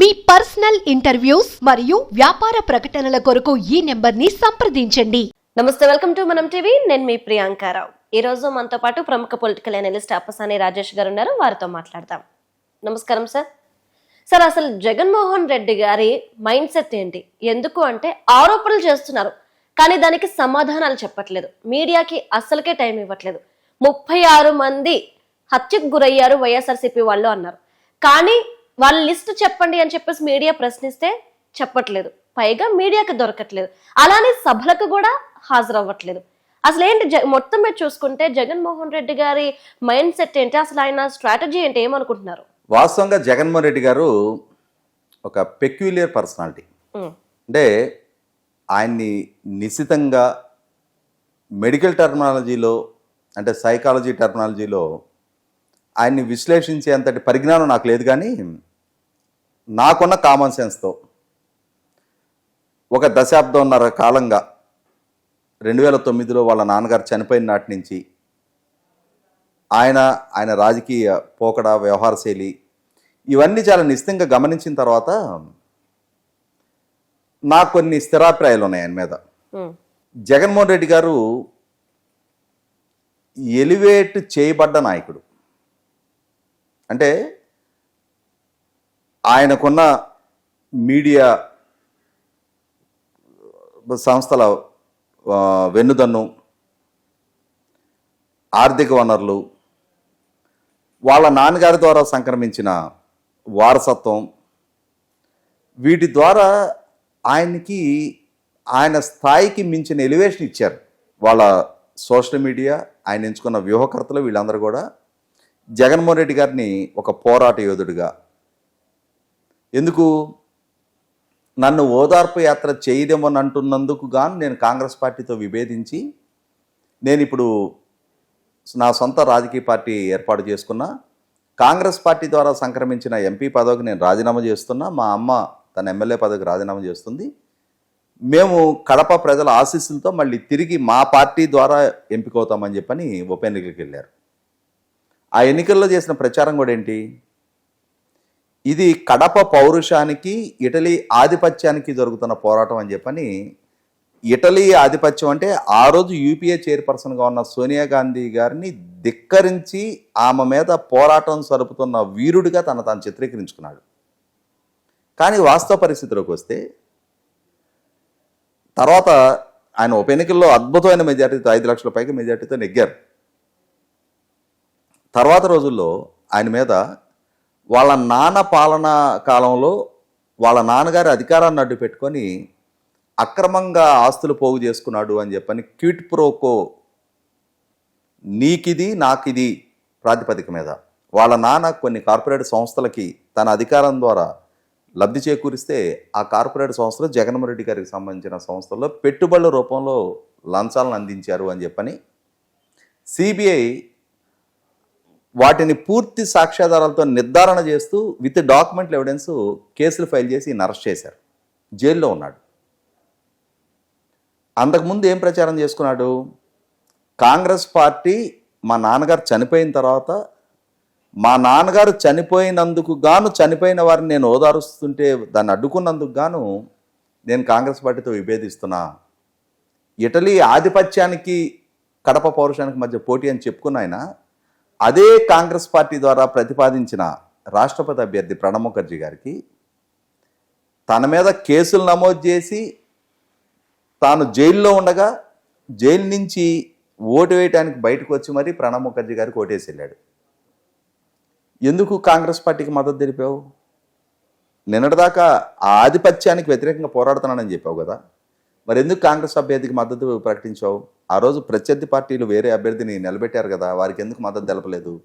మీ personal interviews మరియు వ్యాపార ప్రకటనల కొరకు ఈ నెంబర్ని సంప్రదించండి. నమస్తే వెల్కమ్ టు మనం టీవీ. నేను మీ ప్రియాంకారావు ఈ రోజు మనతో పాటు ప్రముఖ పొలిటికల్ అనలిస్ట్ అప్పసాని రాజేష్ గారు ఉన్నారు. వారితో మాట్లాడదాం. నమస్కారం సార్. సార్ అసలు జగన్మోహన్ రెడ్డి గారి మైండ్ సెట్ ఏంటి? ఎందుకు అంటే ఆరోపణలు చేస్తున్నారు కానీ దానికి సమాధానాలు చెప్పట్లేదు. మీడియాకి అస్సలకే టైం ఇవ్వట్లేదు. ముప్పై ఆరు మంది హత్యకు గురయ్యారు వైఎస్ఆర్సీపీ వాళ్ళు అన్నారు. కానీ వాళ్ళ లిస్ట్ చెప్పండి అని చెప్పేసి మీడియా ప్రశ్నిస్తే చెప్పట్లేదు. పైగా మీడియాకి దొరకట్లేదు. అలానే సభలకు కూడా హాజరవ్వట్లేదు. అసలు ఏంటి జ- మొత్తం మీద చూసుకుంటే జగన్మోహన్ రెడ్డి గారి మైండ్ సెట్ ఏంటి? అసలు ఆయన స్ట్రాటజీ ఏంటి? ఏమనుకుంటున్నారు? వాస్తవంగా జగన్మోహన్ రెడ్డి గారు ఒక పెక్యులియర్ పర్సనాలిటీ అంటే ఆయన్ని నిశ్చితంగా మెడికల్ టెర్మినాలజీలో అంటే సైకాలజీ టెర్మినాలజీలో ఆయన్ని విశ్లేషించే అంతటి పరిజ్ఞానం నాకు లేదు కానీ నాకున్న కామన్ సెన్స్తో ఒక దశాబ్దంన్నర కాలంగా రెండు వేల తొమ్మిదిలో వాళ్ళ నాన్నగారు చనిపోయిన నాటి నుంచి ఆయన ఆయన రాజకీయ పోకడ వ్యవహార శైలి ఇవన్నీ చాలా నిశ్చితంగా గమనించిన తర్వాత నాకు కొన్ని స్థిరాభిప్రాయాలు ఉన్నాయి ఆయన మీద. జగన్మోహన్ రెడ్డి గారు ఎలివేట్ చేయబడ్డ నాయకుడు. అంటే ఆయనకున్న మీడియా సంస్థల వెన్నుదన్ను ఆర్థిక వనరులు వాళ్ళ నాన్నగారి ద్వారా సంక్రమించిన వారసత్వం వీటి ద్వారా ఆయనకి ఆయన స్థాయికి మించిన ఎలివేషన్ ఇచ్చారు. వాళ్ళ సోషల్ మీడియా ఆయన ఎంచుకున్న వ్యూహకర్తలు వీళ్ళందరూ కూడా జగన్మోహన్ రెడ్డి గారిని ఒక పోరాట యోధుడిగా. ఎందుకు? నన్ను ఓదార్పు యాత్ర చేయదేమని అంటున్నందుకు గాను నేను కాంగ్రెస్ పార్టీతో విభేదించి నేను ఇప్పుడు నా సొంత రాజకీయ పార్టీ ఏర్పాటు చేసుకున్నా కాంగ్రెస్ పార్టీ ద్వారా సంక్రమించిన ఎంపీ పదవికి నేను రాజీనామా చేస్తున్నా మా అమ్మ తన ఎమ్మెల్యే పదవికి రాజీనామా చేస్తుంది. మేము కడప ప్రజల ఆశీస్సులతో మళ్ళీ తిరిగి మా పార్టీ ద్వారా ఎంపికవుతామని చెప్పని ఉప ఎన్నికలకు వెళ్ళారు. ఆ ఎన్నికల్లో చేసిన ప్రచారం కూడా ఏంటి? ఇది కడప పౌరుషానికి ఇటలీ ఆధిపత్యానికి జరుగుతున్న పోరాటం అని చెప్పని ఇటలీ ఆధిపత్యం అంటే ఆ రోజు యూపీఏ చైర్పర్సన్గా ఉన్న సోనియా గాంధీ గారిని ధిక్కరించి ఆమె మీద పోరాటం సరుపుతున్న వీరుడిగా తన తాను చిత్రీకరించుకున్నాడు. కానీ వాస్తవ పరిస్థితిలోకి వస్తే తర్వాత ఆయన ఉప ఎన్నికల్లో అద్భుతమైన మెజార్టీతో ఐదు లక్షల పైగా మెజార్టీతో నెగ్గారు. తర్వాత రోజుల్లో ఆయన మీద వాళ్ళ నాన్న పాలన కాలంలో వాళ్ళ నాన్నగారి అధికారాన్ని అడ్డు పెట్టుకొని అక్రమంగా ఆస్తులు పోగు చేసుకున్నాడు అని చెప్పని క్విట్ ప్రోకో నీకిది నాకిది ప్రాతిపదిక మీద వాళ్ళ నాన్న కొన్ని కార్పొరేట్ సంస్థలకి తన అధికారం ద్వారా లబ్ధి చేకూరిస్తే ఆ కార్పొరేట్ సంస్థలు జగన్మోహన్ రెడ్డి గారికి సంబంధించిన సంస్థల్లో పెట్టుబడుల రూపంలో లంచాలను అందించారు అని చెప్పని సిబిఐ వాటిని పూర్తి సాక్ష్యాధారాలతో నిర్ధారణ చేస్తూ విత్ డాక్యుమెంట్ ఎవిడెన్స్ కేసులు ఫైల్ చేసి ఈయన అరెస్ట్ చేశారు. జైల్లో ఉన్నాడు. అంతకుముందు ఏం ప్రచారం చేసుకున్నాడు? కాంగ్రెస్ పార్టీ మా నాన్నగారు చనిపోయిన తర్వాత మా నాన్నగారు చనిపోయినందుకు గాను చనిపోయిన వారిని నేను ఓదారుస్తుంటే దాన్ని అడ్డుకున్నందుకు గాను నేను కాంగ్రెస్ పార్టీతో విభేదిస్తున్నా. ఇటలీ ఆధిపత్యానికి కడప పౌరుషానికి మధ్య పోటీ అని చెప్పుకున్న ఆయన అదే కాంగ్రెస్ పార్టీ ద్వారా ప్రతిపాదించిన రాష్ట్రపతి అభ్యర్థి ప్రణబ్ ముఖర్జీ గారికి తన మీద కేసులు నమోదు చేసి తాను జైల్లో ఉండగా జైలు నుంచి ఓటు వేయటానికి బయటకు వచ్చి మరీ ప్రణబ్ ముఖర్జీ గారికి ఓటేసి వెళ్ళాడు. ఎందుకు కాంగ్రెస్ పార్టీకి మద్దతు తెలిపావు? నిన్నటిదాకా ఆ ఆధిపత్యానికి వ్యతిరేకంగా పోరాడుతున్నానని చెప్పావు కదా. మరి ఎందుకు కాంగ్రెస్ అభ్యర్థికి మద్దతు ప్రకటించావు? ఆ రోజు ప్రత్యర్థి పార్టీలు వేరే అభ్యర్థిని నిలబెట్టారు కదా వారికి ఎందుకు మద్దతు తెలపలేదు?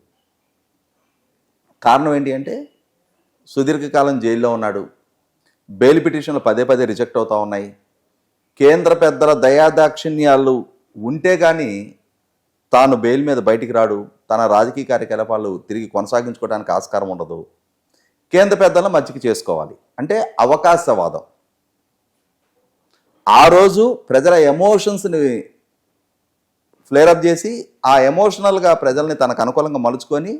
కారణం ఏంటి అంటే సుదీర్ఘకాలం జైల్లో ఉన్నాడు. బెయిల్ పిటిషన్లు పదే పదే రిజెక్ట్ అవుతూ ఉన్నాయి. కేంద్ర పెద్దల దయాదాక్షిణ్యాలు ఉంటే కానీ తాను బెయిల్ మీద బయటికి రాడు. తన రాజకీయ కార్యకలాపాలు తిరిగి కొనసాగించుకోవడానికి ఆస్కారం ఉండదు. కేంద్ర పెద్దలను మచ్చిక చేసుకోవాలి. అంటే అవకాశవాదం. ఆ రోజు ప్రజల ఎమోషన్స్ని ఫ్లేరప్ చేసి ఆ ఎమోషనల్గా ప్రజల్ని తనకు అనుకూలంగా మలుచుకొని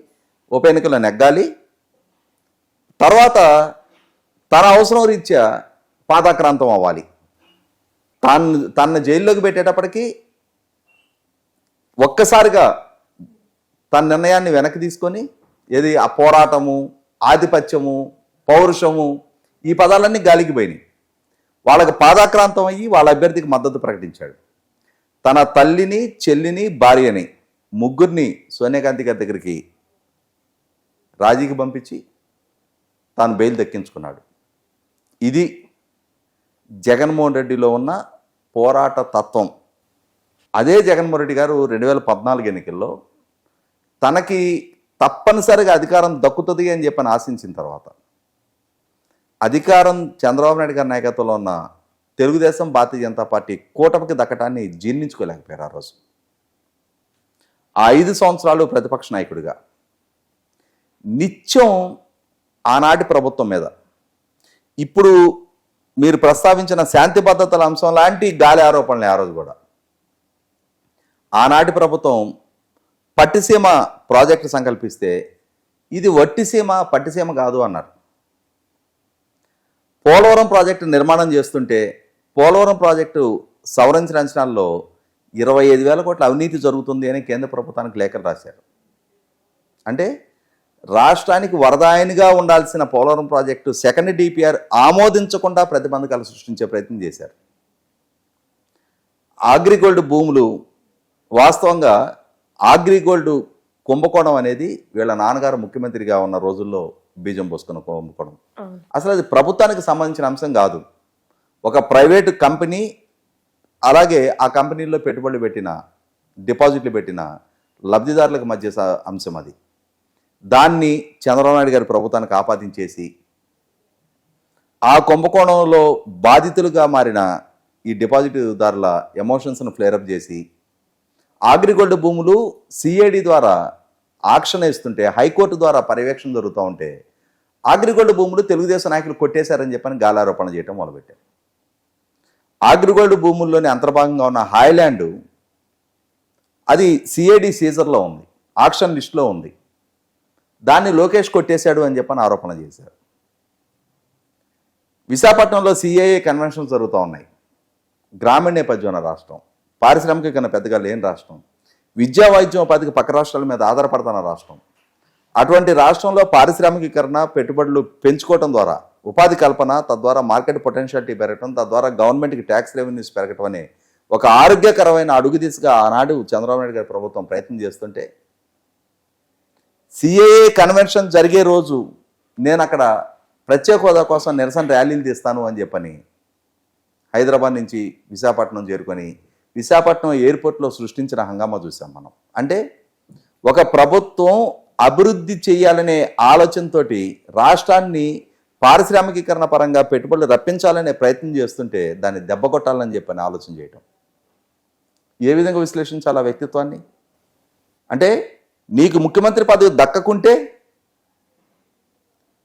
ఉప ఎన్నికల్లో నెగ్గాలి. తర్వాత తన అవసరం రీత్యా పాదాక్రాంతం అవ్వాలి. తాను తన జైల్లోకి పెట్టేటప్పటికీ ఒక్కసారిగా తన నిర్ణయాన్ని వెనక్కి తీసుకొని ఏది ఆ పోరాటము ఆధిపత్యము పౌరుషము ఈ పదాలన్నీ గాలికి పోయినాయి. వాళ్ళకి పాదాక్రాంతం అయ్యి వాళ్ళ అభ్యర్థికి మద్దతు ప్రకటించాడు. తన తల్లిని చెల్లిని భార్యని ముగ్గురిని సోనియాకాంతి గారి దగ్గరికి రాజీకి పంపించి తాను బెయిల్ దక్కించుకున్నాడు. ఇది జగన్మోహన్ రెడ్డిలో ఉన్న పోరాట తత్వం. అదే జగన్మోహన్ రెడ్డి గారు రెండు వేల పద్నాలుగు ఎన్నికల్లో తనకి తప్పనిసరిగా అధికారం దక్కుతుంది అని చెప్పని ఆశించిన తర్వాత అధికారం చంద్రబాబు నాయుడు గారి నాయకత్వంలో ఉన్న తెలుగుదేశం భారతీయ జనతా పార్టీ కూటమికి దక్కటాన్ని జీర్ణించుకోలేకపోయారు ఆ రోజు. ఆ ఐదు సంవత్సరాలు ప్రతిపక్ష నాయకుడిగా. నిత్యం ఆనాటి ప్రభుత్వం మీద. ఇప్పుడు మీరు ప్రస్తావించిన శాంతి భద్రతల అంశం లాంటి గాలి ఆరోపణలు ఆ రోజు కూడా. ఆనాటి ప్రభుత్వం పట్టిసీమ ప్రాజెక్టు సంకల్పిస్తే ఇది వట్టిసీమ పట్టిసీమ కాదు అన్నారు. పోలవరం ప్రాజెక్టు నిర్మాణం చేస్తుంటే పోలవరం ప్రాజెక్టు సవరించిన అంచనాల్లో ఇరవై ఐదు వేల కోట్ల అవినీతి జరుగుతుంది అని కేంద్ర ప్రభుత్వానికి లేఖలు రాశారు. అంటే రాష్ట్రానికి వరదాయనిగా ఉండాల్సిన పోలవరం ప్రాజెక్టు సెకండ్ డిపిఆర్ ఆమోదించకుండా ప్రతిబంధకాలు సృష్టించే ప్రయత్నం చేశారు. ఆగ్రిగోల్డ్ భూములు వాస్తవంగా ఆగ్రిగోల్డ్ కుంభకోణం అనేది వీళ్ళ నాన్నగారు ముఖ్యమంత్రిగా ఉన్న రోజుల్లో బీజం పోసుకున్న కుంభకోణం అవును. అసలు అది ప్రభుత్వానికి సంబంధించిన అంశం కాదు. ఒక ప్రైవేటు కంపెనీ అలాగే ఆ కంపెనీల్లో పెట్టుబడులు పెట్టిన డిపాజిట్లు పెట్టిన లబ్ధిదారులకు మధ్య అంశం అది. దాన్ని చంద్రబాబు నాయుడు గారి ప్రభుత్వానికి ఆపాదించేసి ఆ కుంభకోణంలో బాధితులుగా మారిన ఈ డిపాజిట్దారుల ఎమోషన్స్ను ఫ్లేరప్ చేసి అగ్రిగోల్డ్ భూములు సిఐడి ద్వారా ఆక్షన్ వేస్తుంటే హైకోర్టు ద్వారా పర్యవేక్షణ జరుగుతూ ఉంటే ఆగ్రిగోల్డ్ భూములు తెలుగుదేశం నాయకులు కొట్టేశారని చెప్పని గాలారోపణ చేయడం మొదలుపెట్టారు. ఆగ్రిగోల్డ్ భూముల్లోని అంతర్భాగంగా ఉన్న హాయ్లాండ్ అది సిఐడి సీజర్లో ఉంది ఆక్షన్ లిస్ట్లో ఉంది. దాన్ని లోకేష్ కొట్టేశాడు అని చెప్పని ఆరోపణ చేశారు. విశాఖపట్నంలో సిఐఏ కన్వెన్షన్స్ జరుగుతూ ఉన్నాయి. గ్రామీణ నేపథ్యం ఉన్న రాష్ట్రం కన్నా పెద్దగా లేని రాష్ట్రం. విద్యా వైద్యం ఉపాధికి పక్క రాష్ట్రాల మీద ఆధారపడుతున్న రాష్ట్రం? అటువంటి రాష్ట్రంలో పారిశ్రామికీకరణ పెట్టుబడులు పెంచుకోవటం ద్వారా ఉపాధి కల్పన తద్వారా మార్కెట్ పొటెన్షియాలిటీ పెరగటం తద్వారా గవర్నమెంట్కి ట్యాక్స్ రెవెన్యూస్ పెరగటం అనే ఒక ఆరోగ్యకరమైన అడుగు దిశగా ఆనాడు చంద్రబాబు నాయుడు గారి ప్రభుత్వం ప్రయత్నం చేస్తుంటే సిఏఏ కన్వెన్షన్ జరిగే రోజు నేను అక్కడ ప్రత్యేక హోదా కోసం నిరసన ర్యాలీలు తీస్తాను అని చెప్పని హైదరాబాద్ నుంచి విశాఖపట్నం చేరుకొని విశాఖపట్నం ఎయిర్పోర్ట్లో సృష్టించిన హంగామా చూసాం మనం. అంటే ఒక ప్రభుత్వం అభివృద్ధి చేయాలనే ఆలోచనతోటి రాష్ట్రాన్ని పారిశ్రామికీకరణ పరంగా పెట్టుబడులు రప్పించాలనే ప్రయత్నం చేస్తుంటే దాన్ని దెబ్బ కొట్టాలని చెప్పని ఆలోచన చేయటం. ఏ విధంగా విశ్లేషించాలి ఆ వ్యక్తిత్వాన్ని? అంటే నీకు ముఖ్యమంత్రి పదవి దక్కకుంటే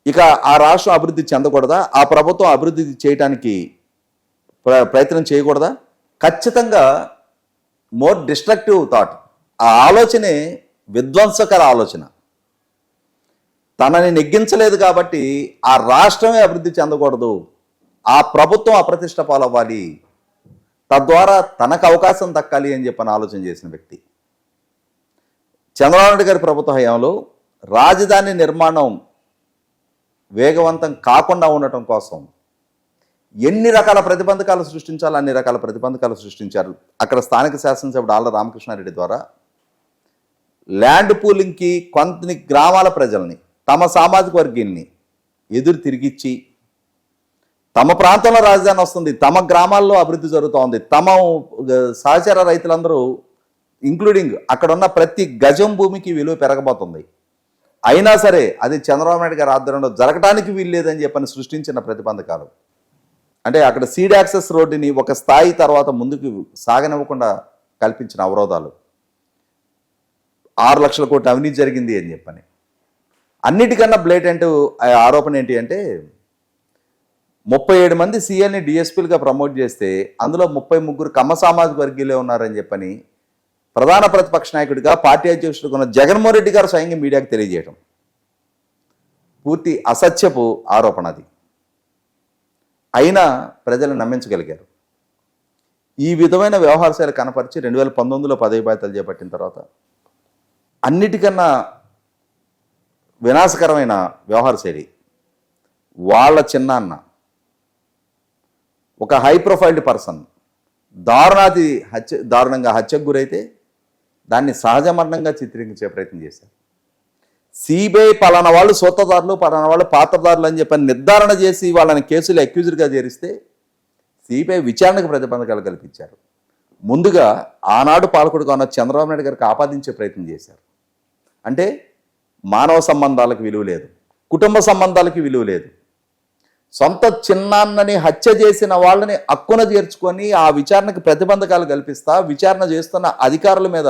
ఇక ఆ రాష్ట్రం అభివృద్ధి చెందకూడదా? ఆ ప్రభుత్వం అభివృద్ధి చేయటానికి ప్ర- ప్రయత్నం చేయకూడదా? ఖచ్చితంగా మోర్ డిస్ట్రక్టివ్ థాట్. ఆ ఆలోచనే విధ్వంసకర ఆలోచన. తనని నెగ్గించలేదు కాబట్టి ఆ రాష్ట్రమే అభివృద్ధి చెందకూడదు. ఆ ప్రభుత్వం అప్రతిష్ట పాలవ్వాలి. తద్వారా తనకు అవకాశం దక్కాలి అని చెప్పని ఆలోచన చేసిన వ్యక్తి. చంద్రబాబు నాయుడు గారి ప్రభుత్వ హయాంలో రాజధాని నిర్మాణం వేగవంతం కాకుండా ఉండటం కోసం ఎన్ని రకాల ప్రతిబంధకాలు సృష్టించాలో అన్ని రకాల ప్రతిబంధకాలు సృష్టించారు. అక్కడ స్థానిక శాసనసభ్యుడు ఆళ్ళ రామకృష్ణారెడ్డి ద్వారా. ల్యాండ్ పూలింగ్కి కొన్ని గ్రామాల ప్రజల్ని తమ సామాజిక వర్గీయుల్ని ఎదురు తిరిగిచ్చి తమ ప్రాంతంలో రాజధాని వస్తుంది తమ గ్రామాల్లో అభివృద్ధి జరుగుతోంది తమ సహచర రైతులందరూ ఇంక్లూడింగ్ అక్కడ ఉన్న ప్రతి గజం భూమికి విలువ పెరగబోతుంది. అయినా సరే అది చంద్రబాబు నాయుడు గారి ఆధ్వర్యంలో జరగటానికి వీల్లేదని చెప్పని సృష్టించిన ప్రతిబంధకాలు. అంటే అక్కడ సీడ్ యాక్సెస్ రోడ్డుని ఒక స్థాయి తర్వాత ముందుకు సాగనివ్వకుండా కల్పించిన అవరోధాలు. ఆరు లక్షల కోట్ల అవినీతి జరిగింది అని చెప్పని. అన్నిటికన్నా బ్లేటెంట్ ఆరోపణ ఏంటి అంటే ముప్పై ఏడు మంది సీఎల్ని డిఎస్పీలుగా ప్రమోట్ చేస్తే అందులో ముప్పై ముగ్గురు కమ్మ సామాజిక వర్గీయులే ఉన్నారని చెప్పని ప్రధాన ప్రతిపక్ష నాయకుడిగా పార్టీ అధ్యక్షుడిగా ఉన్న జగన్మోహన్ రెడ్డి గారు స్వయంగా మీడియాకు తెలియజేయడం పూర్తి అసత్యపు ఆరోపణ అది. అయినా ప్రజలు నమ్మించగలిగారు. ఈ విధమైన వ్యవహార శైలి కనపరిచి రెండు వేల పంతొమ్మిదిలో పదవి బాధ్యతలు చేపట్టిన తర్వాత అన్నిటికన్నా వినాశకరమైన వ్యవహార శైలి వాళ్ళ చిన్నాన్న ఒక హై ప్రొఫైల్డ్ పర్సన్ దారుణాతి హత్య దారుణంగా హత్యకు గురైతే దాన్ని సహజ మరణంగా చిత్రీకరించే ప్రయత్నం చేశారు. సిబిఐ పలానా వాళ్ళు సూత్రదారులు పలానా వాళ్ళు పాత్రదారులు అని చెప్పని నిర్ధారణ చేసి వాళ్ళని కేసులు అక్యూజ్డ్గా చేరిస్తే సిబిఐ విచారణకు ప్రతిబంధకాలు కల్పించారు. ముందుగా ఆనాడు పాలకుడుగా ఉన్న చంద్రబాబు నాయుడు గారికి ఆపాదించే ప్రయత్నం చేశారు. అంటే మానవ సంబంధాలకు విలువ లేదు కుటుంబ సంబంధాలకి విలువ లేదు. సొంత చిన్నాన్నని హత్య చేసిన వాళ్ళని అక్కున చేర్చుకొని ఆ విచారణకు ప్రతిబంధకాలు కల్పిస్తా విచారణ చేస్తున్న అధికారుల మీద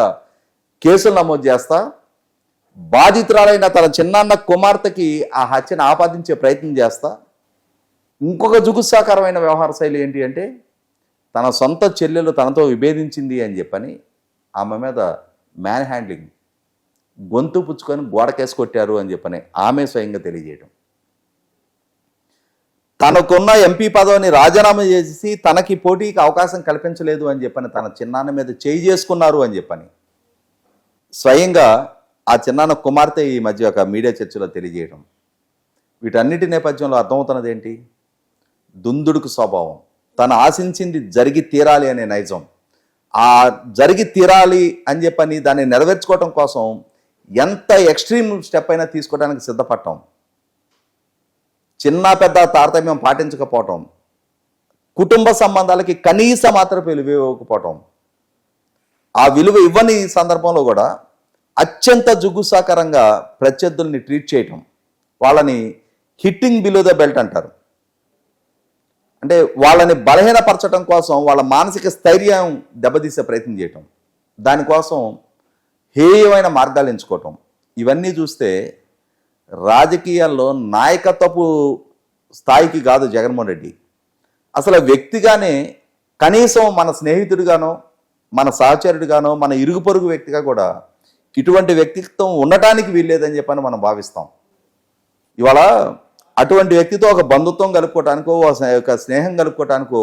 కేసులు నమోదు చేస్తా బాధితురాలైన తన చిన్నాన్న కుమార్తెకి ఆ హత్యను ఆపాదించే ప్రయత్నం చేస్తా. ఇంకొక జుగుత్సాకరమైన వ్యవహార శైలి ఏంటి అంటే తన సొంత చెల్లెలు తనతో విభేదించింది అని చెప్పని ఆమె మీద మ్యాన్ హ్యాండ్లింగ్ గొంతు పుచ్చుకొని గోడకేసి కొట్టారు అని చెప్పని ఆమె స్వయంగా తెలియజేయటం. తనకున్న ఎంపీ పదవిని రాజీనామా చేసి తనకి పోటీకి అవకాశం కల్పించలేదు అని చెప్పని తన చిన్నాన్న మీద చేయి చేసుకున్నారు అని చెప్పని స్వయంగా ఆ చిన్నాన్న కుమార్తె ఈ మధ్య ఒక మీడియా చర్చలో తెలియజేయడం. వీటన్నిటి నేపథ్యంలో అర్థమవుతున్నది ఏంటి దుందుడుకు స్వభావం. తను ఆశించింది జరిగి తీరాలి అనే నైజం. ఆ జరిగి తీరాలి అని చెప్పని దాన్ని నెరవేర్చుకోవటం కోసం ఎంత ఎక్స్ట్రీమ్ స్టెప్ అయినా తీసుకోవడానికి సిద్ధపడటం. చిన్న పెద్ద తారతమ్యం పాటించకపోవటం. కుటుంబ సంబంధాలకి కనీస మాత్రం విలువ ఇవ్వకపోవటం. ఆ విలువ ఇవ్వని సందర్భంలో కూడా అత్యంత జుగుసాకరంగా ప్రత్యర్థుల్ని ట్రీట్ చేయటం వాళ్ళని హిట్టింగ్ బిలో ద బెల్ట్ అంటారు. అంటే వాళ్ళని బలహీనపరచడం కోసం వాళ్ళ మానసిక స్థైర్యం దెబ్బతీసే ప్రయత్నం చేయటం దానికోసం హేయమైన మార్గాలు ఎంచుకోవటం ఇవన్నీ చూస్తే రాజకీయాల్లో నాయకత్వపు స్థాయికి కాదు జగన్మోహన్ రెడ్డి. అసలు వ్యక్తిగానే కనీసం మన స్నేహితుడిగానో మన సహచరుడిగానో మన ఇరుగు పొరుగు వ్యక్తిగా కూడా ఇటువంటి వ్యక్తిత్వం ఉండటానికి వీల్లేదని చెప్పని మనం భావిస్తాం. ఇవాళ అటువంటి వ్యక్తితో ఒక బంధుత్వం కలుపుకోవటానికో ఒక స్నేహం కలుపుకోవటానికో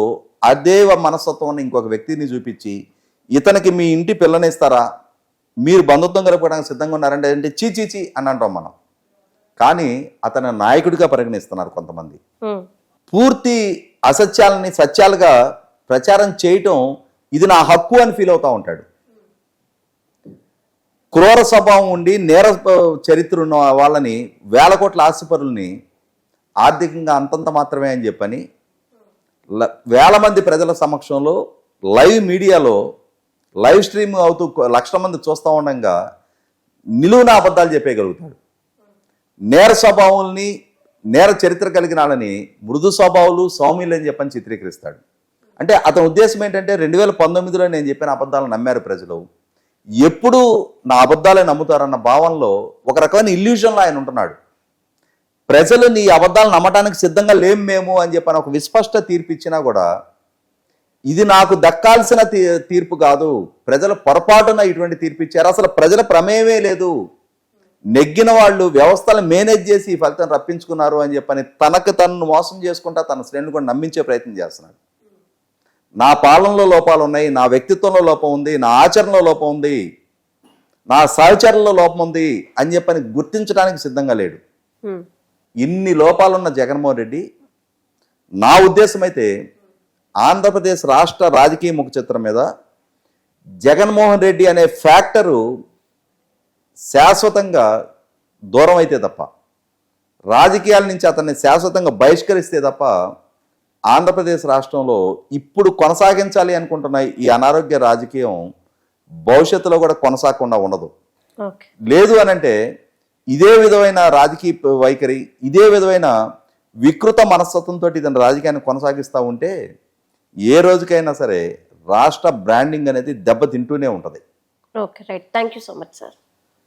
అదే మనస్తత్వం ఇంకొక వ్యక్తిని చూపించి ఇతనికి మీ ఇంటి పిల్లనిస్తారా? మీరు బంధుత్వం కలుపుకోవడానికి సిద్ధంగా ఉన్నారంటే అంటే చీ చీ చీ అని అంటాం మనం. కానీ అతను నాయకుడిగా పరిగణిస్తున్నారు కొంతమంది. పూర్తి అసత్యాలని సత్యాలుగా ప్రచారం చేయటం ఇది నా హక్కు అని ఫీల్ అవుతా ఉంటాడు. క్రూర స్వభావం ఉండి నేర చరిత్ర ఉన్న వాళ్ళని వేల కోట్ల ఆస్తిపరుల్ని ఆర్థికంగా అంతంత మాత్రమే అని చెప్పని ల- వేల మంది ప్రజల సమక్షంలో లైవ్ మీడియాలో లైవ్ స్ట్రీమ్ అవుతూ లక్షల మంది చూస్తూ ఉండగా నిలువున అబద్ధాలు చెప్పేయగలుగుతాడు. నేర స్వభావాల్ని నేర చరిత్ర కలిగిన వాళ్ళని మృదు స్వభావాలు సౌమ్యులు అని చెప్పని చిత్రీకరిస్తాడు. అంటే అతని ఉద్దేశం ఏంటంటే రెండు వేల పంతొమ్మిదిలో నేను చెప్పిన అబద్ధాలను నమ్మారు ప్రజలు. ఎప్పుడు నా అబద్ధాలే నమ్ముతారన్న భావనలో ఒక రకమైన ఇల్యూషన్లో ఆయన ఉంటున్నాడు. ప్రజలు నీ అబద్ధాలు నమ్మటానికి సిద్ధంగా లేం మేము అని చెప్పని ఒక విస్పష్ట తీర్పు ఇచ్చినా కూడా ఇది నాకు దక్కాల్సిన తీ- తీర్పు కాదు. ప్రజలు పొరపాటున ఇటువంటి తీర్పు ఇచ్చారు అసలు ప్రజల ప్రమేయమే లేదు. నెగ్గిన వాళ్ళు వ్యవస్థలు మేనేజ్ చేసి ఈ ఫలితం రప్పించుకున్నారు అని చెప్పని తనకు తనను మోసం చేసుకుంటా తన శ్రేణులు కూడా నమ్మించే ప్రయత్నం చేస్తున్నాడు. నా పాలనలో లోపాలు ఉన్నాయి నా వ్యక్తిత్వంలో లోపం ఉంది నా ఆచరణలో లోపం ఉంది నా సహచరణలో లోపం ఉంది అని చెప్పని గుర్తించడానికి సిద్ధంగా లేడు. ఇన్ని లోపాలున్న జగన్మోహన్ రెడ్డి నా ఉద్దేశం అయితే ఆంధ్రప్రదేశ్ రాష్ట్ర రాజకీయ ముఖ చిత్రం మీద జగన్మోహన్ రెడ్డి అనే ఫ్యాక్టరు శాశ్వతంగా దూరం అయితే తప్ప రాజకీయాల నుంచి అతన్ని శాశ్వతంగా బహిష్కరిస్తే తప్ప ఆంధ్రప్రదేశ్ రాష్ట్రంలో ఇప్పుడు కొనసాగించాలి అనుకుంటున్న ఈ అనారోగ్య రాజకీయం భవిష్యత్తులో కూడా కొనసాగకుండా ఉండదు. లేదు అని అంటే ఇదే విధమైన రాజకీయ వైఖరి ఇదే విధమైన వికృత మనస్తత్వంతో ఇతను రాజకీయాన్ని కొనసాగిస్తూ ఉంటే ఏ రోజుకైనా సరే రాష్ట్ర బ్రాండింగ్ అనేది దెబ్బతింటూనే ఉంటుంది. Okay right. Thank you so much sir.